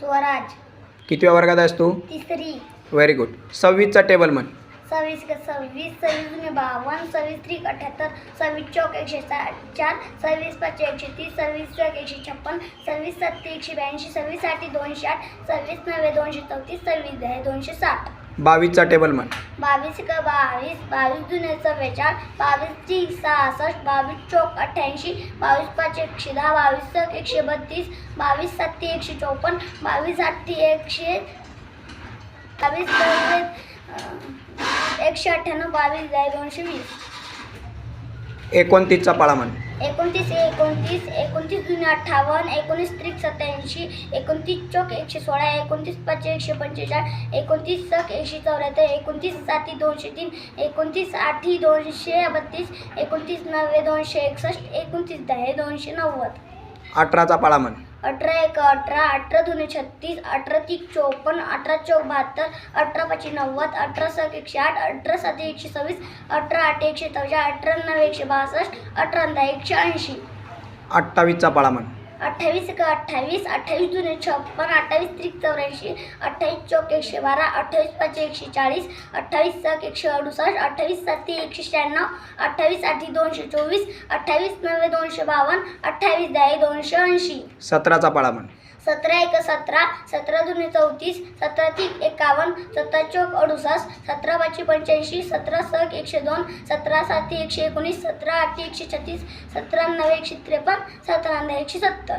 स्वराज. कितव्या वर्गात आहेस तू? तिसरी. व्हेरी गुड सव्वीसचा टेबल म्हण. सव्वीस सव्वीस सव्वीस दुने बावन्न सव्वीस त्रिक अठ्याहत्तर सव्वीस चौक एकशे चार सव्वीस पाच एकशे तीस सव्वीस चौक एकशे छप्पन सव्वीस सत्ते एकशे ब्याऐंशी सव्वीस आठी दोनशे आठ सव्वीस नव्वे दोनशे चौतीस सव्वीस दहा दोनशे साठ बावीसचा टेबल म्हण. बावीस क बावीस? बावीस दुने चव्वेचाळीस बावीस तीन सहासष्ट बावीस चौक अठ्ठ्याऐंशी बावीस पाच एकशे दहा बावीस चौक एकशे बत्तीस बावीस सत्ते एकशे चौपन्न बावीस आठी एकशे बावीस एकशे अठ्ठ्याण्णव बावीस दहा दोनशे वीस. एकोणतीसचा पाळा म्हण एकोणतीस एकोणतीस एकोणतीस जुने अठ्ठावन्न एकोणीस त्रिक सत्याऐंशी एकोणतीस चौक एकशे सोळा एकोणतीस पाच एकशे पंचेचाळीस एकोणतीस चौक एकशे चौऱ्याहत्तर एकोणतीस साती दोनशे तीन एकोणतीस आठी दोनशे बत्तीस एकोणतीस नव्वे दोनशे एकसष्ट एकोणतीस दहा दोनशे नव्वद. अठराचा पाळा म्हण अठरा एक अठरा अठरा दोन छत्तीस अठरा तीस चोपन्न अठरा चौक बहात्तर अठरा पाचशे नव्वद अठरा सात एकशे आठ अठरा सात एकशे सव्वीस अठरा आठ एकशे चौदा अठरा नऊ एकशे बासष्ट अठरा दहा एकशे ऐंशी. अठ्ठावीसचा पाळा अठ्ठावीस एक अठ्ठावीस अठ्ठावीस दोन छप्पन अठ्ठावीस त्रिक चौऱ्याऐंशी अठ्ठावीस चौक एकशे बारा अठ्ठावीस पाच एकशे चाळीस अठ्ठावीस सक एकशे अडुसष्ट अठ्ठावीस साती एकशे शहाण्णव अठ्ठावीस आठी दोनशे चोवीस अठ्ठावीस नव्वे दोनशे बावन्न अठ्ठावीस दहा दोनशे ऐंशी. सतराचा पाळा म्हण सतरा एक सतरा सतरा दोन्ही चौतीस सतरा तीन एकावन्न सतरा चौक अडुसष्ट सतरा पाचशे पंच्याऐंशी सतरा सक एकशे दोन सतरा साती एकशे एकोणीस सतरा आठ एकशे छत्तीस सतरा नऊ एकशे त्रेपन्न सतरा नऊ एकशे सत्तर.